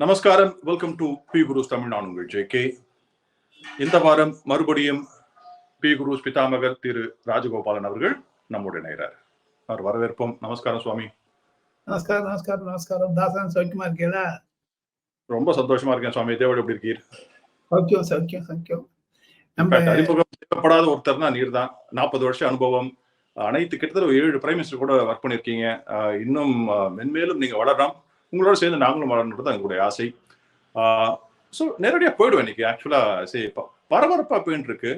நமஸ்காரம். Welcome to P Gurus Tamil நான் உங்கள் ஜே கே இந்த வாரம் மறுபடியும் பி குருஸ் பிதாமகர் திரு ராஜகோபாலன் அவர்கள் நம்முடைய நேரார் அவர் வரவேற்போம். நமஸ்காரம் சுவாமி. நமஸ்காரம் நமஸ்காரம் நமஸ்காரம். தாசன் சௌக்கியமா இருக்கீங்களா? ரொம்ப சந்தோஷமா இருக்கேன் சுவாமி. தேவடி எப்படி இருக்கீர்? சௌக்கியம் சௌக்கியம் சௌக்கியம். நம்ம அறிமுகம் செய்யப்படாத ஒருத்தர் தான் நீர் தான். நாற்பது வருஷம் அனுபவம். அனைத்து கிட்டத்தட்ட ஏழு பிரைம் மினிஸ்டர் கூட ஒர்க் பண்ணியிருக்கீங்க. அஹ் இன்னும் மென்மேலும் நீங்க வளரலாம் உங்களோட சேர்ந்து நாங்களும் வளரணுன்றது எங்களுடைய ஆசை. ஸோ நேரடியாக போயிடுவேன் இன்னைக்கு ஆக்சுவலா சரி பரபரப்பாக பரபரப்பா இருக்கு.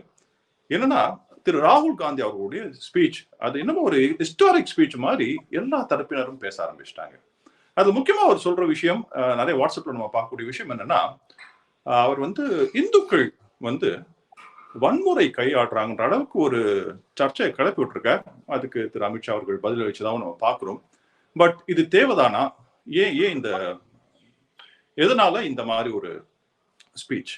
என்னன்னா திரு ராகுல் காந்தி அவர்களுடைய ஸ்பீச் அது இன்னமும் ஒரு ஹிஸ்டாரிக் ஸ்பீச் மாதிரி எல்லா தரப்பினரும் பேச ஆரம்பிச்சிட்டாங்க. அது முக்கியமா அவர் சொல்ற விஷயம் நிறைய வாட்ஸ்அப்ல நம்ம பார்க்கக்கூடிய விஷயம் என்னன்னா அவர் வந்து இந்துக்கள் வந்து வன்முறை கையாடுறாங்கன்ற அளவுக்கு ஒரு சர்ச்சையை கிளப்பி விட்டுருக்கார். அதுக்கு திரு அமித்ஷா அவர்கள் பதில் அளிச்சதாகவும் நம்ம பார்க்குறோம். பட் இது தேவைதானா? ஏன் ஏன் இந்த எதனால இந்த மாதிரி ஒரு ஸ்பீச்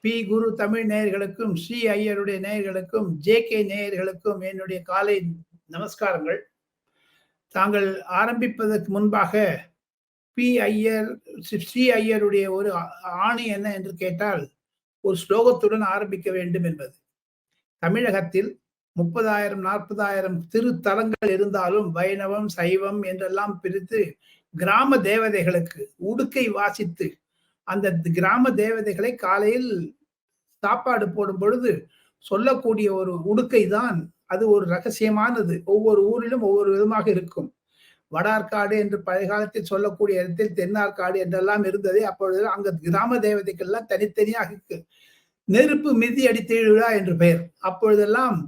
பி. குரு தமிழ் நேயர்களுக்கும் ஸ்ரீ ஐயருடைய நேயர்களுக்கும் ஜே. கே. நேயர்களுக்கும் என்னுடைய காலை நமஸ்காரங்கள். தாங்கள் ஆரம்பிப்பதற்கு முன்பாக பி. ஐயர் ஸ்ரீ ஐயருடைய ஒரு ஆணி என்ன என்று கேட்டால் ஒரு ஸ்லோகத்துடன் ஆரம்பிக்க வேண்டும் என்பது. தமிழகத்தில் முப்பதாயிரம் நாற்பதாயிரம் திருத்தலங்கள் இருந்தாலும் வைணவம் சைவம் என்றெல்லாம் பிரித்து கிராம தேவதைகளுக்கு உடுக்கை வாசித்து அந்த கிராம தேவதைகளை காலையில் சாப்பாடு போடும் பொழுது சொல்லக்கூடிய ஒரு உடுக்கை தான் அது ஒரு ரகசியமானது. ஒவ்வொரு ஊரிலும் ஒவ்வொரு விதமாக இருக்கும். வடார்காடு என்று பழைய காலத்தில் சொல்லக்கூடிய இடத்தில் தென்னார்காடு என்றெல்லாம் இருந்தது அப்பொழுது அங்க கிராம தேவதைகள்லாம் தனித்தனியாக நெருப்பு மிதி அடித்திருவிழா என்று பெயர். அப்பொழுதெல்லாம்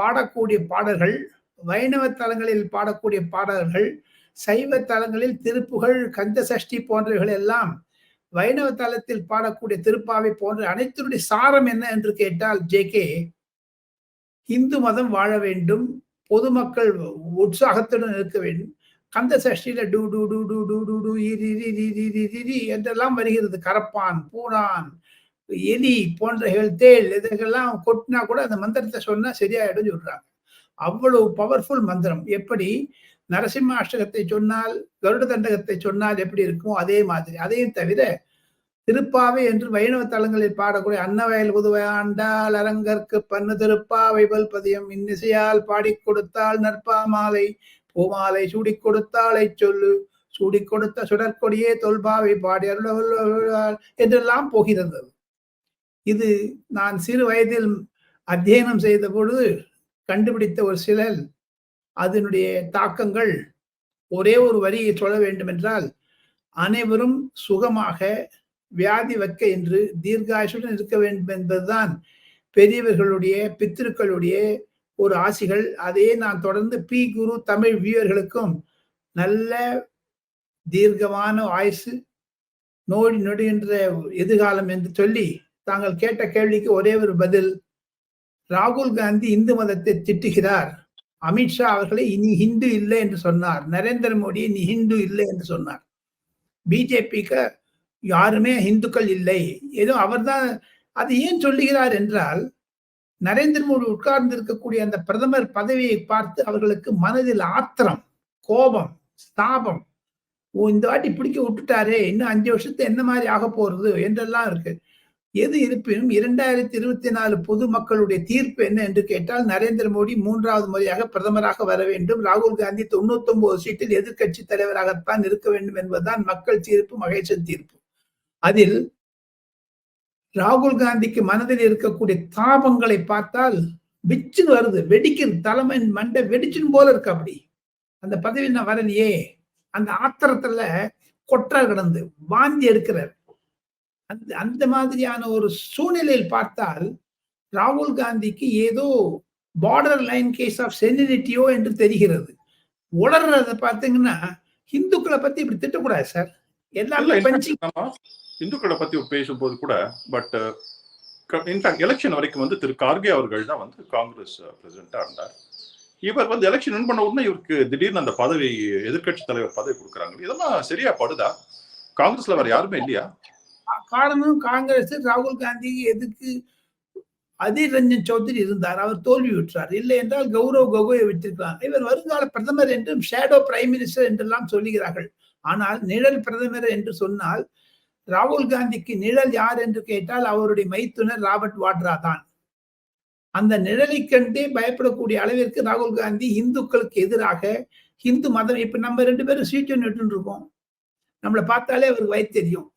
பாடக்கூடிய பாடல்கள் வைணவ தலங்களில் பாடக்கூடிய பாடல்கள் சைவ தலங்களில் திருப்புகள் கந்த சஷ்டி போன்றவைகள் எல்லாம் வைணவ தலத்தில் பாடக்கூடிய திருப்பாவை போன்ற அனைத்தினுடைய சாரம் என்ன என்று கேட்டால் ஜே கே இந்து மதம் வாழ வேண்டும் பொதுமக்கள் உற்சாகத்துடன் இருக்க வேண்டும். கந்த சஷ்டியில டூ டூ டூ டு டூ டூ டூ என்றெல்லாம் வருகிறது. கரப்பான் பூனான் எலி போன்றவைகள் தேள் இதுக்கெல்லாம் கொட்டினா கூட அந்த மந்திரத்தை சொன்னா சரியாயிடும் சொல்றாங்க. அவ்வளவு பவர்ஃபுல் மந்திரம். எப்படி? நரசிம்ம அஷ்டகத்தை சொன்னால் கருட தண்டகத்தை சொன்னால் எப்படி இருக்குமோ அதே மாதிரி. அதையும் தவிர திருப்பாவை என்று வைணவ தலங்களில் பாடக்கூடிய அன்னவயல் புதுவையாண்டால் அரங்கற்கு பன்னு திருப்பாவை பதியம் இன்னிசையால் பாடிக் கொடுத்தால் நற்பா மாலை பூமாலை சூடி கொடுத்தாலை சொல்லு. சூடி கொடுத்த சுடற்கொடியே தொல்பாவை பாடி அருள் என்றெல்லாம் போகிறது. இது நான் சிறு வயதில் அத்தியனம் செய்த பொழுது கண்டுபிடித்த ஒரு சிலர் அதனுடைய தாக்கங்கள் ஒரே ஒரு வரியை சொல்ல வேண்டுமென்றால் அனைவரும் சுகமாக வியாதி வைக்க என்று தீர்காயுடன் இருக்க வேண்டும் என்பதுதான் பெரியவர்களுடைய பித்திருக்களுடைய ஒரு ஆசிகள். அதையே நான் தொடர்ந்து பி குரு தமிழ் வியூவர்களுக்கும் நல்ல தீர்க்கமான ஆயுசு நோடி நொடி என்ற எதிர்காலம் என்று சொல்லி தாங்கள் கேட்ட கேள்விக்கு ஒரே ஒரு பதில் ராகுல் காந்தி இந்து மதத்தை திட்டுகிறார். அமித்ஷா அவர்களை இனி ஹிந்து இல்லை என்று சொன்னார். நரேந்திர மோடி நீ ஹிந்து இல்லை என்று சொன்னார். பிஜேபிக்கு யாருமே ஹிந்துக்கள் இல்லை. ஏதோ அவர்தான் அது ஏன் சொல்லுகிறார் என்றால் நரேந்திர மோடி உட்கார்ந்து இருக்கக்கூடிய அந்த பிரதமர் பதவியை பார்த்து அவர்களுக்கு மனதில் ஆத்திரம் கோபம் ஸ்தாபம். இந்த வாட்டி பிடிக்க விட்டுட்டாரே இன்னும் அஞ்சு வருஷத்து என்ன மாதிரி ஆக போறது என்றெல்லாம் இருக்கு. எது இருப்பினும் இரண்டாயிரத்தி இருபத்தி நாலு பொதுமக்களுடைய தீர்ப்பு என்ன என்று கேட்டால் நரேந்திர மோடி மூன்றாவது முறையாக பிரதமராக வர வேண்டும். ராகுல் காந்தி தொண்ணூத்தி ஒன்பது சீட்டில் எதிர்கட்சி தலைவராகத்தான் இருக்க வேண்டும் என்பதுதான் மக்கள் தீர்ப்பு மகேசன் தீர்ப்பு. அதில் ராகுல் காந்திக்கு மனதில் இருக்கக்கூடிய தாபங்களை பார்த்தால் விச்சுன்னு வருது வெடிக்கிற தலைமை மண்டை வெடிச்சுன்னு போல இருக்கு அப்படி. அந்த பதவி நான் வரலையே. அந்த ஆத்திரத்துல கொற்ற கிடந்து வாந்தி எடுக்கிறார். அந்த அந்த மாதிரியான ஒரு சூழ்நிலையில் பார்த்தால் ராகுல் காந்திக்கு ஏதோ பார்டர் லைன் கேஸ் ஆஃப் செனிலிட்டியோ என்று தெரிகிறது. உளர்றத பார்த்தீங்கன்னா இந்துக்களை பத்தி இப்படி திட்டக்கூடாது சார் நம்ம இந்துக்களை பத்தி பேசும்போது கூட பட் இன்ஃபேக்ட் எலெக்ஷன் வரைக்கும் வந்து திரு கார்கே அவர்கள் தான் வந்து காங்கிரஸ் பிரசிடென்டா இருந்தார். இவர் வந்து எலெக்ஷன் வின் பண்ண உடனே இவருக்கு திடீர்னு அந்த பதவி எதிர்க்கட்சி தலைவர் பதவி கொடுக்குறாங்க. இதெல்லாம் சரியா படுதா? காங்கிரஸ்ல வேற யாருமே இல்லையா? காரணம் காங்கிரஸ் ராகுல் காந்தி எதுக்கு அதீர் ரஞ்சன் சௌத்ரி இருந்தார். அவர் தோல்வி இல்லை என்றால் கௌரவ் கோகோயை விட்டிருக்கிறார் இவர் வருங்கால பிரதமர் என்றும் ஷேடோ பிரைம் மினிஸ்டர் என்றெல்லாம் சொல்லுகிறார்கள். ஆனால் நிழல் பிரதமர் என்று சொன்னால் ராகுல் காந்திக்கு நிழல் யார் என்று கேட்டால் அவருடைய மைத்துனர் ராபர்ட் வாட்ரா தான். அந்த நிழலை கண்டே பயப்படக்கூடிய அளவிற்கு ராகுல் காந்தி இந்துக்களுக்கு எதிராக இந்து மதம் இப்ப நம்ம ரெண்டு பேரும் சீட்டு நின்று இருக்கோம். நம்மளை பார்த்தாலே அவருக்கு வயிறு தெரியும்.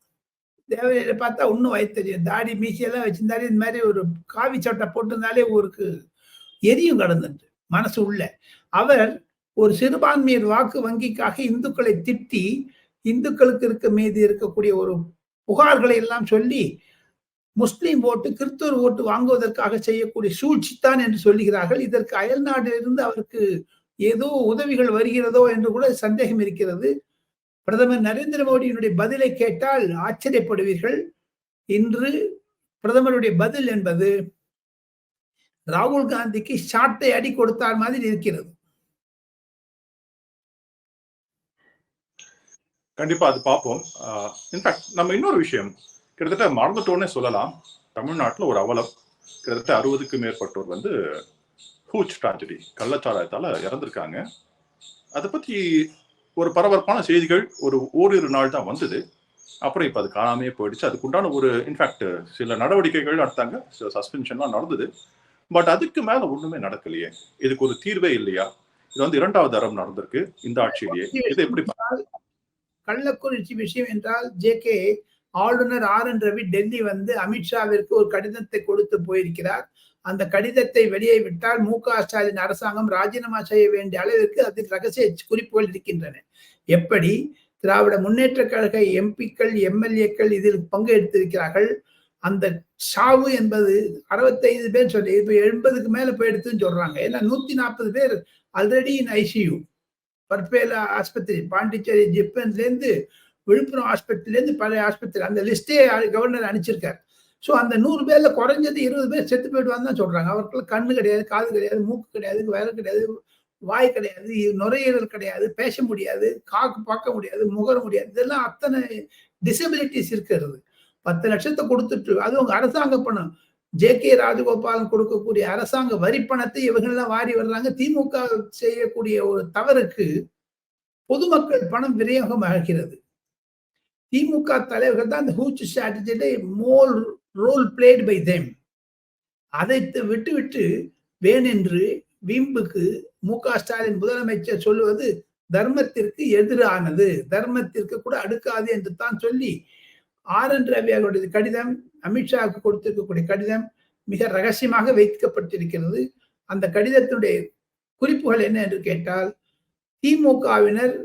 தேவையில பார்த்தா இன்னும் வயிறு தெரியும் தாடி மீசையெல்லாம் வச்சிருந்தாலே இந்த மாதிரி ஒரு காவி சட்டை போட்டிருந்தாலே ஊருக்கு எரியும் கடந்துட்டு மனசு உள்ள. அவர் ஒரு சிறுபான்மையர் வாக்கு வங்கிக்காக இந்துக்களை திட்டி இந்துக்களுக்கு இருக்க மீது இருக்கக்கூடிய ஒரு புகார்களை எல்லாம் சொல்லி முஸ்லீம் ஓட்டு கிறிஸ்துவர் ஓட்டு வாங்குவதற்காக செய்யக்கூடிய சூழ்ச்சித்தான் என்று சொல்லுகிறார்கள். இதற்கு அயல்நாட்டிலிருந்து அவருக்கு ஏதோ உதவிகள் வருகிறதோ என்று கூட சந்தேகம் இருக்கிறது. பிரதமர் நரேந்திர மோடியினுடைய பதிலை கேட்டால் ஆச்சரியப்படுவீர்கள். இன்று பிரதமருடைய பதில் என்பது ராகுல் காந்திக்கு ஷாட்டை அடி கொடுத்தார் மாதிரி இருக்கிறது. கண்டிப்பா அது பார்ப்போம். இன்ஃபேக்ட் நம்ம இன்னொரு விஷயம் கிட்டத்தட்ட மறந்துட்டோன்னே சொல்லலாம். தமிழ்நாட்டில் ஒரு அவலம் கிட்டத்தட்ட அறுபதுக்கு மேற்பட்டோர் வந்து ஹூச் ட்ராஜடி கள்ளச்சாராயத்தால இறந்திருக்காங்க. அதை பத்தி ஒரு பரபரப்பான செய்திகள் ஒரு ஓரிரு நாள் தான் வந்தது. அப்புறம் இப்போ அது காணாமே போயிடுச்சு. அதுக்குண்டான ஒரு இன்ஃபேக்ட் சில நடவடிக்கைகள் நடத்தாங்க சில சஸ்பென்ஷன்லாம் நடந்தது. பட் அதுக்கு மேல ஒண்ணுமே நடக்கலையே. இதுக்கு ஒரு தீர்வே இல்லையா? இது வந்து இரண்டாவது தரம் நடந்திருக்கு இந்த ஆட்சியிலேயே. இது எப்படி கள்ளக்குறிச்சி விஷயம் என்றால் ஜே கே ஆளுநர் ஆர் என் ரவி டெல்லி வந்து அமித்ஷாவிற்கு ஒரு கடிதத்தை கொடுத்து போயிருக்கிறார். அந்த கடிதத்தை வெளியே விட்டால் மு க ஸ்டாலின் அரசாங்கம் ராஜினாமா செய்ய வேண்டிய அளவிற்கு அதில் ரகசிய குறிப்புகள் இருக்கின்றன. எப்படி? திராவிட முன்னேற்ற கழக எம்பிக்கள் எம்எல்ஏக்கள் இதில் பங்கு எடுத்திருக்கிறார்கள் அந்த சாவு என்பது அறுபத்தைந்து பேர் சொல்லி இப்ப எண்பதுக்கு மேல போயிடுத்துன்னு சொல்றாங்க. ஏன்னா நூத்தி நாற்பது பேர் ஆல்ரெடி இன் ஐசியூ பர்பேலா ஆஸ்பத்திரி பாண்டிச்சேரி ஜிப்மன்ல இருந்து விழுப்புரம் ஆஸ்பத்திரிலேருந்து பழைய ஆஸ்பத்திரி அந்த லிஸ்டே கவர்னர் அனுப்பிச்சிருக்காரு. ஸோ அந்த நூறு பேரில் குறைஞ்சது இருபது பேர் செத்து போயிடுவான்னு தான் சொல்கிறாங்க அவர்களுக்கு கண்ணு கிடையாது காது கிடையாது மூக்கு கிடையாது வேலை கிடையாது வாய் கிடையாது நுரையீரல் கிடையாது பேச முடியாது காக்கு பார்க்க முடியாது முகர முடியாது. இதெல்லாம் அத்தனை டிசபிலிட்டிஸ் இருக்கிறது. பத்து லட்சத்தை கொடுத்துட்டு அது உங்க அரசாங்க பணம். ஜே கே ராஜகோபாலன் கொடுக்கக்கூடிய அரசாங்க வரி பணத்தை இவங்கெல்லாம் வாரி வர்றாங்க. திமுக செய்யக்கூடிய ஒரு தவறுக்கு பொதுமக்கள் பணம் விநியோகம் ஆகிறது. திமுக தலைவர்கள் தான் இந்த hooch ஸ்ட்ராட்டஜியில mole role played by them அதை விட்டு விட்டு வேணென்று வீம்புக்கு மு க ஸ்டாலின் முதலமைச்சர் சொல்லுவது தர்மத்திற்கு எதிரானது. தர்மத்திற்கு கூட அடுக்காது என்று தான் சொல்லி ஆர் என் ரவி அவருடைய கடிதம் அமித்ஷாவுக்கு கொடுத்திருக்கக்கூடிய கடிதம் மிக ரகசியமாக வைக்கப்பட்டிருக்கிறது. அந்த கடிதத்தினுடைய குறிப்புகள் என்ன என்று கேட்டால் திமுகவினர்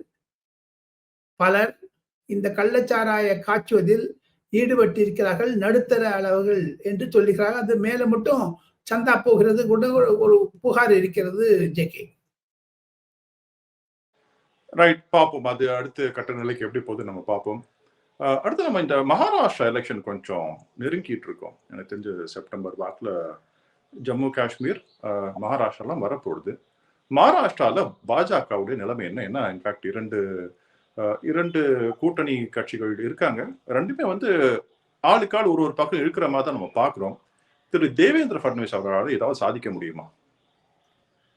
பலர் இந்த கள்ளச்சாராய காய்ச்சுவதில் ஈடுபட்டிருக்கிறார்கள் நடுத்தர அளவுகள் என்று சொல்லுகிறார்கள் அது மேல மட்டும் சந்தா போகிறது கூட ஒரு புகார் இருக்கிறது ஜேகே. ரைட் பார்ப்போம் அது அடுத்த கட்ட நிலைக்கு எப்படி போகுது நம்ம பார்ப்போம் அடுத்து நம்ம இந்த மகாராஷ்டிரா எலெக்ஷன் கொஞ்சம் நெருங்கிட்டு இருக்கோம். எனக்கு தெரிஞ்சு செப்டம்பர் வாக்கில் ஜம்மு காஷ்மீர் மகாராஷ்டிராலாம் வரப்போகுது. மகாராஷ்டிராவில் பாஜகவுடைய நிலைமை என்ன? என்ன இன்ஃபேக்ட் இரண்டு இரண்டு கூட்டணி கட்சிகள் இருக்காங்க. ரெண்டுமே வந்து ஆளுக்கால் ஒரு ஒரு பக்கம் இருக்கிற மாதிரி தான் நம்ம பார்க்குறோம். திரு தேவேந்திர பட்னவிஸ் அவர்களால் ஏதாவது சாதிக்க முடியுமா?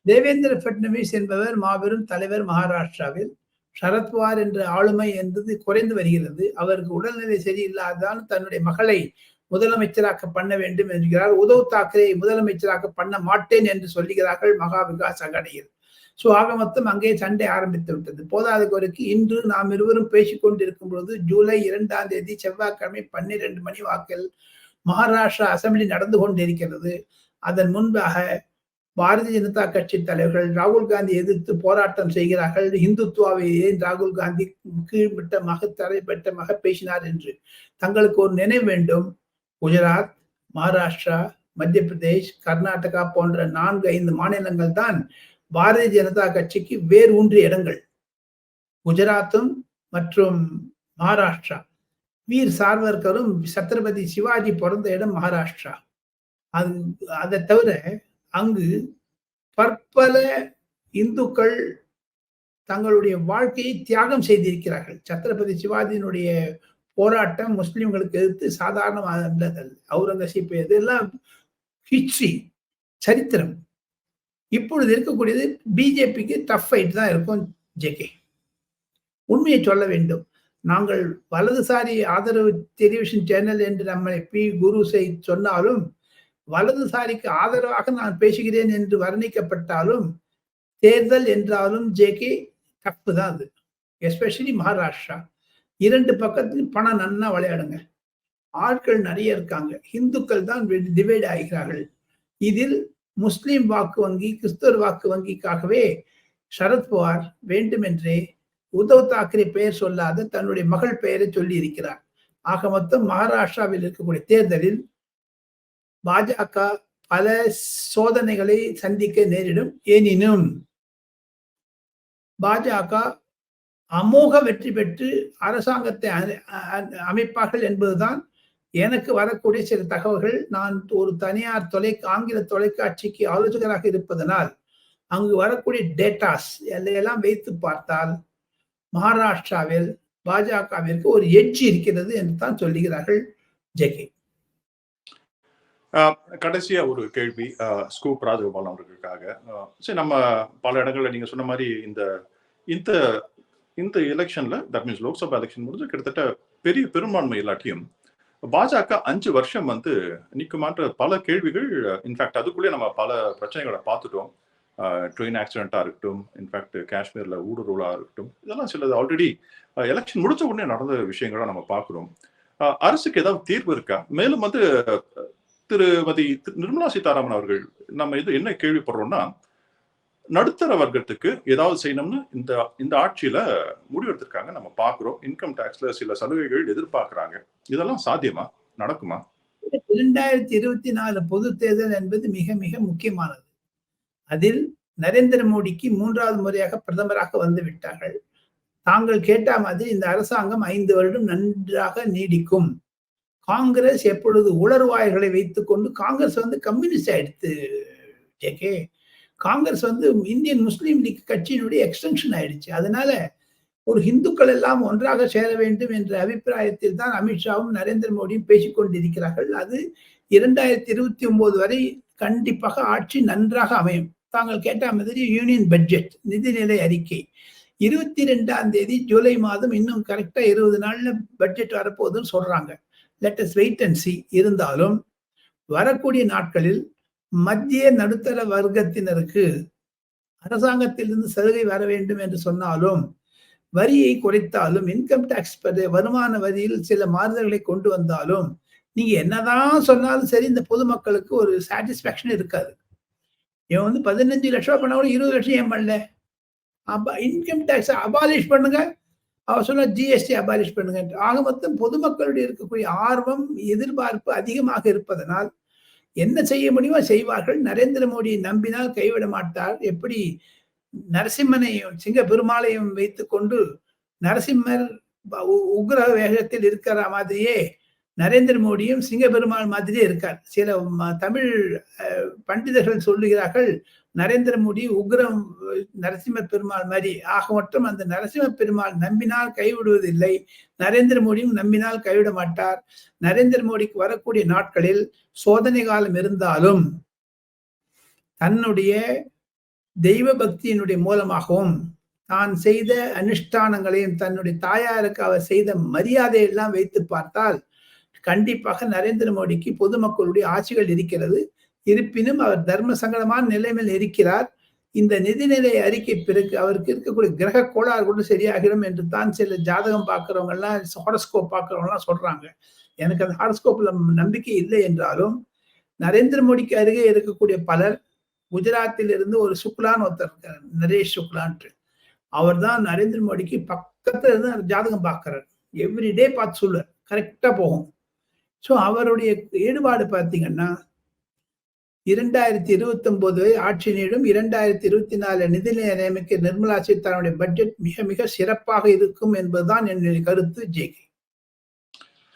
தேவேந்திர பட்னவிஸ் என்பவர் மாபெரும் தலைவர் மகாராஷ்டிராவில். சரத்வார் என்ற ஆளுமை என்பது குறைந்து வருகிறது. அவருக்கு உடல்நிலை சரியில்லாததால் தன்னுடைய மகளை முதலமைச்சராக்க பண்ண வேண்டும் என்கிறார். உதவ் தாக்கரே முதலமைச்சராக்க பண்ண மாட்டேன் என்று சொல்லுகிறார்கள் மகா விகாஸ் அகடையில் ஸோ ஆக மொத்தம் அங்கே சண்டை ஆரம்பித்து விட்டது. போதாத குறைக்கு இன்று நாம் இருவரும் பேசிக் கொண்டிருக்கும் பொழுது ஜூலை இரண்டாம் தேதி செவ்வாய்க்கிழமை பன்னிரண்டு மணி வாக்கில் மகாராஷ்டிரா அசம்பிளி நடந்து கொண்டிருக்கிறது. அதன் முன்பாக பாரதிய ஜனதா கட்சி தலைவர்கள் ராகுல் காந்தி எதிர்த்து போராட்டம் செய்கிறார்கள். இந்துத்துவாவை ஏன் ராகுல் காந்தி கீழ்மட்டமாக தரைப்பட்டமாக பேசினார் என்று தங்களுக்கு ஒரு நினைவு வேண்டும். குஜராத் மகாராஷ்டிரா மத்திய பிரதேஷ் கர்நாடகா போன்ற நான்கு ஐந்து மாநிலங்கள் தான் பாரதிய ஜனதா கட்சிக்கு வேர் ஊன்றிய இடங்கள். குஜராத்தும் மற்றும் மகாராஷ்டிரா. வீர் சார்வர்கரும் சத்ரபதி சிவாஜி பிறந்த இடம் மகாராஷ்டிரா. அது அதை தவிர அங்கு பற்பல இந்துக்கள் தங்களுடைய வாழ்க்கையை தியாகம் செய்திருக்கிறார்கள். சத்ரபதி சிவாஜியினுடைய போராட்டம் முஸ்லிம்களுக்கு எதிர்த்து சாதாரணமாக அவுரங்கசீப் இதெல்லாம் ஹிஸ்டரி சரித்திரம். இப்பொழுது இருக்கக்கூடியது பிஜேபிக்கு டஃப் ஃபைட் தான் இருக்கும் ஜேகே உண்மையை சொல்ல வேண்டும். நாங்கள் வலதுசாரி ஆதரவு டெலிவிஷன் சேனல் என்று நம்மை பி குருசை சொன்னாலும் வலதுசாரிக்கு ஆதரவாக நான் பேசுகிறேன் என்று வர்ணிக்கப்பட்டாலும் தேர்தல் என்றாலும் ஜேகே தப்பு தான் அது. எஸ்பெஷலி மகாராஷ்டிரா இரண்டு பக்கத்துக்கு பணம் நன்னா விளையாடுங்க. ஆட்கள் நிறைய இருக்காங்க. இந்துக்கள் தான் டிவைட் ஆகிறார்கள். இதில் முஸ்லிம் வாக்கு வங்கி கிறிஸ்தவர் வாக்கு வங்கிக்காகவே சரத்பவார் வேண்டுமென்றே உத்தவ் தாக்கரே பெயர் சொல்லாத தன்னுடைய மகள் பெயரை சொல்லி இருக்கிறார் ஆக மொத்தம் மகாராஷ்டிராவில் இருக்கக்கூடிய தேர்தலில் பாஜக பல சோதனைகளை சந்திக்க நேரிடும். எனினும் பாஜக அமோக வெற்றி பெற்று அரசாங்கத்தை அமைப்பார்கள் என்பதுதான் எனக்கு வரக்கூடிய சில தகவல்கள் நான் ஒரு தனியார் தொலை ஆங்கில தொலைக்காட்சிக்கு ஆலோசகராக இருப்பதனால் அங்கு வரக்கூடிய டேட்டாஸ் எல்லாம் வைத்து பார்த்தால் மகாராஷ்டிராவில் பாஜகவிற்கு ஒரு எட்ஜி இருக்கிறது என்று தான் சொல்லுகிறார்கள் ஜெகே. கடைசியா ஒரு கேள்வி ஸ்கூப் ராஜகோபால் அவர்களுக்காக. சரி நம்ம பல இடங்கள்ல நீங்க சொன்ன மாதிரி இந்த இந்த இந்த எலெக்ஷன்ல தட் மீன்ஸ் லோக்சபா எலெக்ஷன் முடிஞ்சு கிட்டத்தட்ட பெரிய பெரும்பான்மை இல்லாட்டியும் பாஜக அஞ்சு வருஷம் வந்து நிற்குமான்ற பல கேள்விகள் இன்ஃபேக்ட் அதுக்குள்ளே நம்ம பல பிரச்சனைகளை பார்த்துட்டோம். ட்ரெயின் ஆக்சிடென்ட்டாக இருக்கட்டும் இன்ஃபேக்ட் காஷ்மீரில் ஊடுருவலாக இருக்கட்டும் இதெல்லாம் சிலது ஆல்ரெடி எலெக்ஷன் முடிச்ச உடனே நடந்த விஷயங்களை நம்ம பார்க்குறோம். அரசுக்கு ஏதாவது தீர்வு இருக்கா? மேலும் வந்து திருமதி நிர்மலா சீதாராமன் அவர்கள் நம்ம இது என்ன கேள்விப்படுறோம்னா நடுத்தர வர்க்கத்துக்கு ஏதாவது செய்யணும்னு இந்த இந்த ஆட்சியில முடிவெடுத்திருக்காங்க. நம்ம பாக்குறோம் இன்கம் டாக்ஸ்ல சில சலுகைகள் எதிர்பார்க்கிறாங்க. இதெல்லாம் சாத்தியமா? நடக்குமா? இரண்டாயிரத்தி இருபத்தி நாலு பொது தேர்தல் என்பது மிக மிக முக்கியமானது. அதில் நரேந்திர மோடிக்கு மூன்றாவது முறையாக பிரதமராக வந்து விட்டார்கள். தாங்கள் கேட்ட மாதிரி இந்த அரசாங்கம் ஐந்து வருடம் நன்றாக நீடிக்கும். காங்கிரஸ் எப்பொழுது உளறுவாய்களை வைத்துக் கொண்டு காங்கிரஸ் வந்து கம்யூனிஸ்ட் ஆயிடுத்து ஜேகே காங்கிரஸ் வந்து இந்தியன் முஸ்லீம் லீக் கட்சியினுடைய எக்ஸ்டென்ஷன் ஆயிடுச்சு. அதனால ஒரு இந்துக்கள் எல்லாம் ஒன்றாக சேர வேண்டும் என்ற அபிப்பிராயத்தில் தான் அமித்ஷாவும் நரேந்திர மோடியும் பேசிக் கொண்டிருக்கிறார்கள். அது இரண்டாயிரத்தி இருபத்தி ஒன்பது வரை கண்டிப்பாக ஆட்சி நன்றாக அமையும். தாங்கள் கேட்ட மாதிரி யூனியன் பட்ஜெட் நிதிநிலை அறிக்கை. இருபத்தி ரெண்டாம் தேதி ஜூலை மாதம் இன்னும் கரெக்டா இருபது நாள்ல பட்ஜெட் வரப்போகுதுன்னு சொல்றாங்க. லெட்டஸ் வெயிட் அண்ட் சி இருந்தாலும் வரக்கூடிய நாட்களில் மத்திய நடுத்தர வர்க்கத்தினருக்கு அரசாங்கத்திலிருந்து சலுகை வர வேண்டும் என்று சொன்னாலும் வரியை குறைத்தாலும் இன்கம் டாக்ஸ் வருமான வரியில் சில மாறுதல்களை கொண்டு வந்தாலும் நீங்க என்னதான் சொன்னாலும் சரி இந்த பொதுமக்களுக்கு ஒரு சாட்டிஸ்பேக்ஷன் இருக்காது. இவன் வந்து பதினஞ்சு லட்சம் ரூபா பண்ண கூட இருபது லட்சம் ஏன் பண்ணல? அப்ப இன்கம் டாக்ஸ் அபாலிஷ் பண்ணுங்க. அவர் சொன்ன ஜிஎஸ்டி அபாலிஷ் பண்ணுங்க ஆக மொத்தம் பொதுமக்களுடைய இருக்கக்கூடிய ஆர்வம் எதிர்பார்ப்பு அதிகமாக இருப்பதனால் என்ன செய்ய முடியுமோ செய்வார்கள். நரேந்திர மோடியை நம்பினால் கைவிட மாட்டார். எப்படி? நரசிம்மனையும் சிங்க பெருமாளையும் வைத்துக் கொண்டு நரசிம்மர் உக்ர வேகத்தில் இருக்கிற மாதிரியே நரேந்திர மோடியும் சிங்க பெருமாள் மாதிரியே இருக்கார். சில தமிழ் பண்டிதர்கள் சொல்லுகிறார்கள் நரேந்திர மோடி உக்ரம் நரசிம்ம பெருமாள் மாதிரி. ஆக மட்டும் அந்த நரசிம்ம பெருமாள் நம்பினால் கைவிடுவதில்லை. நரேந்திர மோடியும் நம்பினால் கைவிட மாட்டார். நரேந்திர மோடிக்கு வரக்கூடிய நாட்களில் சோதனை காலம் இருந்தாலும் தன்னுடைய தெய்வ பக்தியினுடைய மூலமாகவும் தான் செய்த அனுஷ்டானங்களையும் தன்னுடைய தாயாருக்கு அவர் செய்த மரியாதையெல்லாம் வைத்து பார்த்தால் கண்டிப்பாக நரேந்திர மோடிக்கு பொதுமக்களுடைய ஆட்சிகள் இருக்கிறது. இருப்பினும் அவர் தர்ம சங்கடமான நிலைமையில் இருக்கிறார். இந்த நிதிநிலை அறிக்கை பிறகு அவருக்கு இருக்கக்கூடிய கிரக கோளாறு கூட சரியாகிடும் என்று தான் சில ஜாதகம் பார்க்கிறவங்கலாம் ஹாரஸ்கோப் பார்க்குறவங்கலாம் சொல்கிறாங்க சொல்றாங்க. எனக்கு அந்த ஹாரஸ்கோப்ல நம்பிக்கை இல்லை என்றாலும் நரேந்திர மோடிக்கு அருகே இருக்கக்கூடிய பலர் குஜராத்தில் இருந்து ஒரு சுக்லான்னு ஒருத்தர் இருக்கார் நரேஷ் சுக்லான்ட்டு அவர் தான் நரேந்திர மோடிக்கு பக்கத்துல இருந்து ஜாதகம் பார்க்கிறார். எவ்ரிடே பார்த்து சொல்லுவார். கரெக்டா போகும். ஸோ அவருடைய ஈடுபாடு பார்த்தீங்கன்னா இரண்டாயிரத்தி இருபத்தி ஒன்பது ஆட்சி நீடும் இரண்டாயிரத்தி இருபத்தி நாலு நிதிநிலை நியமிக்க நிர்மலா சீதாராமனுடைய பட்ஜெட் மிக மிக சிறப்பாக இருக்கும் என்பதுதான் என்னுடைய கருத்து ஜேகே.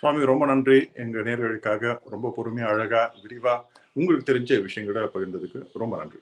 சுவாமி ரொம்ப நன்றி. எங்க நேர்களுக்காக ரொம்ப பொறுமையா அழகா விரிவா உங்களுக்கு தெரிஞ்ச விஷயங்களை பகிர்ந்ததுக்கு ரொம்ப நன்றி.